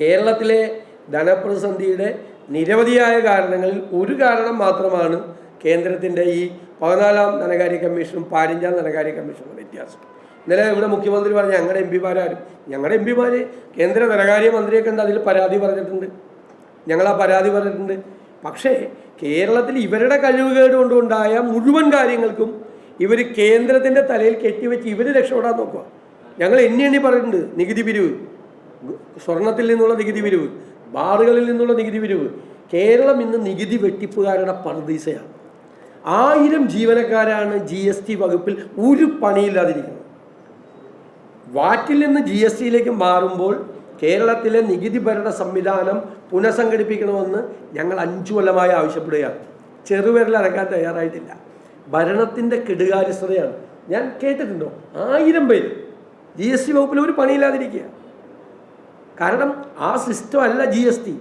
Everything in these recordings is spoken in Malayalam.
കേരളത്തിലെ ധനപ്രതിസന്ധിയുടെ നിരവധിയായ കാരണങ്ങളിൽ ഒരു കാരണം മാത്രമാണ് കേന്ദ്രത്തിന്റെ ഈ പതിനാലാം ധനകാര്യ കമ്മീഷനും പതിനഞ്ചാം ധനകാര്യ കമ്മീഷനും വ്യത്യാസം. ഇന്നലെ ഇവിടെ മുഖ്യമന്ത്രി പറഞ്ഞ ഞങ്ങളുടെ എം പിമാരാരും ഞങ്ങളുടെ എം പിമാർ കേന്ദ്ര ധനകാര്യ മന്ത്രിയൊക്കെ കണ്ട് അതിൽ പരാതി പറഞ്ഞിട്ടുണ്ട്. ഞങ്ങൾ ആ പരാതി പറഞ്ഞിട്ടുണ്ട്. പക്ഷേ കേരളത്തിൽ ഇവരുടെ കഴിവുകേട് കൊണ്ടുണ്ടായ മുഴുവൻ കാര്യങ്ങൾക്കും ഇവർ കേന്ദ്രത്തിന്റെ തലയിൽ കെട്ടിവെച്ച് ഇവർ രക്ഷപ്പെടാൻ നോക്കുക. ഞങ്ങൾ എണ്ണി എണ്ണി പറഞ്ഞിട്ടുണ്ട് നികുതി പിരിവ്. സ്വർണത്തിൽ നിന്നുള്ള നികുതി പിരിവ് ബാറുകളിൽ നിന്നുള്ള നികുതി പിരിവ്. കേരളം ഇന്ന് നികുതി വെട്ടിപ്പുകാരുടെ പർദീസയാണ്. ആയിരം ജീവനക്കാരാണ് ജി എസ് ടി വകുപ്പിൽ ഒരു പണിയില്ലാതിരിക്കുന്നത്. വാറ്റിൽ നിന്ന് ജി എസ് ടിയിലേക്ക് മാറുമ്പോൾ കേരളത്തിലെ നികുതി ഭരണ സംവിധാനം പുനഃസംഘടിപ്പിക്കണമെന്ന് ഞങ്ങൾ അഞ്ചു കൊല്ലമായി ആവശ്യപ്പെടുകയാണ്. ചെറുവിരൽ അടക്കാൻ തയ്യാറായിട്ടില്ല. ഭരണത്തിന്റെ കെടുകാര്യസ്ഥതയാണ്. ഞാൻ കേട്ടിട്ടുണ്ടോ? ആയിരം പേര് ജി എസ് ടി വകുപ്പിൽ ഒരു പണിയില്ലാതിരിക്കുക കാരണം ആ സിസ്റ്റം അല്ല ജി എസ് ടി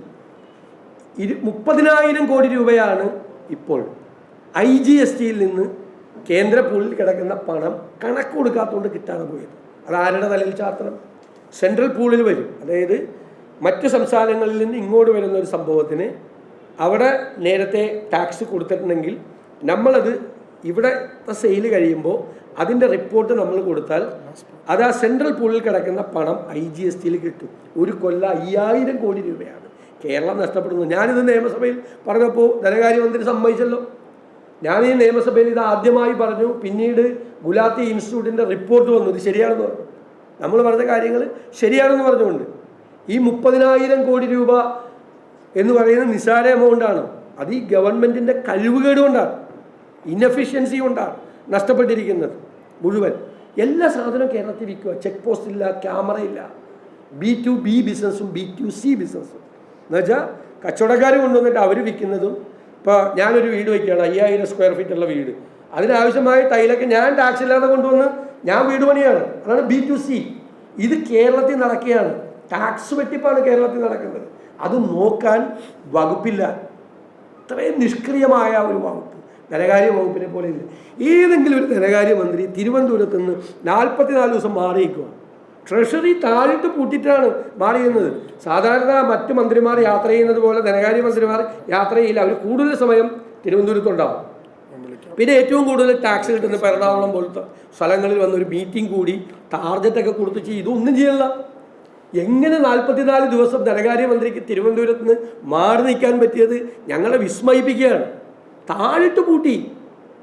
ഇരു മുപ്പതിനായിരം കോടി രൂപയാണ് ഇപ്പോൾ ഐ ജി എസ് ടിയിൽ നിന്ന് കേന്ദ്ര പൂളിൽ കിടക്കുന്ന പണം കണക്ക് കൊടുക്കാത്തതുകൊണ്ട് കിട്ടാതെ പോയത്. അത് ആരുടെ തലയിൽ ചാർത്തണം? സെൻട്രൽ പൂളിൽ വരും. അതായത് മറ്റു സംസ്ഥാനങ്ങളിൽ നിന്ന് ഇങ്ങോട്ട് വരുന്ന ഒരു സംഭവത്തിന് അവിടെ നേരത്തെ ടാക്സ് കൊടുത്തിട്ടുണ്ടെങ്കിൽ നമ്മളത് ഇവിടെ സെയിൽ കഴിയുമ്പോൾ അതിന്റെ റിപ്പോർട്ട് നമ്മൾ കൊടുത്താൽ അത് ആ സെൻട്രൽ പൂളിൽ കിടക്കുന്ന പണം ഐ ജി എസ് ടിയിൽ കിട്ടും. ഒരു കൊല്ല അയ്യായിരം കോടി രൂപയാണ്. കേരളം നഷ്ടപ്പെടുന്നത് ഞാനിത് നിയമസഭയിൽ പറഞ്ഞപ്പോൾ ധനകാര്യമന്ത്രി സമ്മതിച്ചല്ലോ. ഞാൻ ഈ നിയമസഭയിൽ ഇത് ആദ്യമായി പറഞ്ഞു. പിന്നീട് ഗുലാത്തി ഇൻസ്റ്റിറ്റ്യൂട്ടിന്റെ റിപ്പോർട്ട് വന്നു. ഇത് ശരിയാണെന്ന് പറഞ്ഞു. നമ്മൾ പറഞ്ഞ കാര്യങ്ങൾ ശരിയാണെന്ന് പറഞ്ഞുകൊണ്ട്. ഈ മുപ്പതിനായിരം കോടി രൂപ എന്ന് പറയുന്നത് നിസ്സാര എമൗണ്ടാണ് അത് ഈ ഗവൺമെന്റിന്റെ കഴിവുകേട് കൊണ്ടാണ്. ഇന്നഫിഷ്യൻസി കൊണ്ടാണ് നഷ്ടപ്പെട്ടിരിക്കുന്നത് മുഴുവൻ. എല്ലാ സാധനവും കേരളത്തിൽ വിൽക്കുക. ചെക്ക് പോസ്റ്റ് ഇല്ല ക്യാമറ ഇല്ല. ബി ടു ബി ബിസിനസ്സും ബി ടു സി ബിസിനസ്സും എന്നുവെച്ചാൽ കച്ചവടക്കാർ കൊണ്ടുവന്നിട്ട് അവർ വിൽക്കുന്നതും ഇപ്പോൾ ഞാനൊരു വീട് വയ്ക്കുകയാണ് അയ്യായിരം സ്ക്വയർ ഫീറ്റ് ഉള്ള വീട്. അതിനാവശ്യമായ ടൈലൊക്കെ ഞാൻ ടാക്സ് ഇല്ലാതെ കൊണ്ടുവന്ന് ഞാൻ വീട് പണിയാണ്. അതാണ് ബി ടു സി ഇത് കേരളത്തിൽ നടക്കുകയാണ്. ടാക്സ് വെട്ടിപ്പാണ് കേരളത്തിൽ നടക്കുന്നത്. അത് നോക്കാൻ വകുപ്പില്ല. ഇത്രയും നിഷ്ക്രിയമായ ഒരു വകുപ്പ്. ധനകാര്യ വകുപ്പിനെ പോലെ ഇല്ല. ഏതെങ്കിലും ഒരു ധനകാര്യ മന്ത്രി തിരുവനന്തപുരത്ത് നിന്ന് നാൽപ്പത്തിനാല് ദിവസം മാറിയിരിക്കുക ട്രഷറി താഴിട്ട് പൂട്ടിയിട്ടാണ് മാറിയുന്നത് സാധാരണ മറ്റു മന്ത്രിമാർ യാത്ര ചെയ്യുന്നത് പോലെ ധനകാര്യ മന്ത്രിമാർ യാത്ര ചെയ്യില്ല അവർ കൂടുതൽ സമയം തിരുവനന്തപുരത്തുണ്ടാവും. പിന്നെ ഏറ്റവും കൂടുതൽ ടാക്സ് കിട്ടുന്ന എറണാകുളം പോലത്തെ സ്ഥലങ്ങളിൽ വന്നൊരു മീറ്റിംഗ് കൂടി ടാർഗറ്റൊക്കെ കൊടുത്ത് ചെയ്യും ഇതൊന്നും ചെയ്യല്ല. എങ്ങനെ നാൽപ്പത്തിനാല് ദിവസം ധനകാര്യമന്ത്രിക്ക് തിരുവനന്തപുരത്ത് നിന്ന് മാറി നിൽക്കാൻ പറ്റിയത് ഞങ്ങളെ വിസ്മയിപ്പിക്കുകയാണ്. താഴിട്ട് പൂട്ടി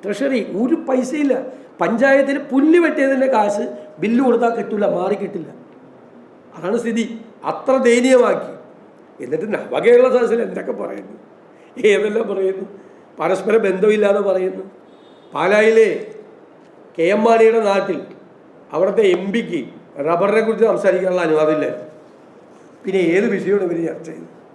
ട്രഷറി ഒരു പൈസയില്ല. പഞ്ചായത്തിന് പുല്ല് വെട്ടിയതിന്റെ കാശ് ബില്ല് കൊടുത്താൽ കിട്ടില്ല മാറി കിട്ടില്ല. അതാണ് സ്ഥിതി. അത്ര ദയനീയമാക്കി. എന്നിട്ട് നവകേരള സദസ്സിൽ എന്തൊക്കെ പറയുന്നു? ഏതെല്ലാം പറയുന്നു? പരസ്പര ബന്ധമില്ലാതെ പറയുന്നു. പാലായിലെ കെ എം മാണിയുടെ നാട്ടിൽ അവിടുത്തെ എം പിക്ക് റബ്ബറിനെ കുറിച്ച് സംസാരിക്കാനുള്ള അനുവാദമില്ലായിരുന്നു. പിന്നെ ഏത് വിഷയമാണ് ഇവർ ചർച്ച ചെയ്യുന്നത്?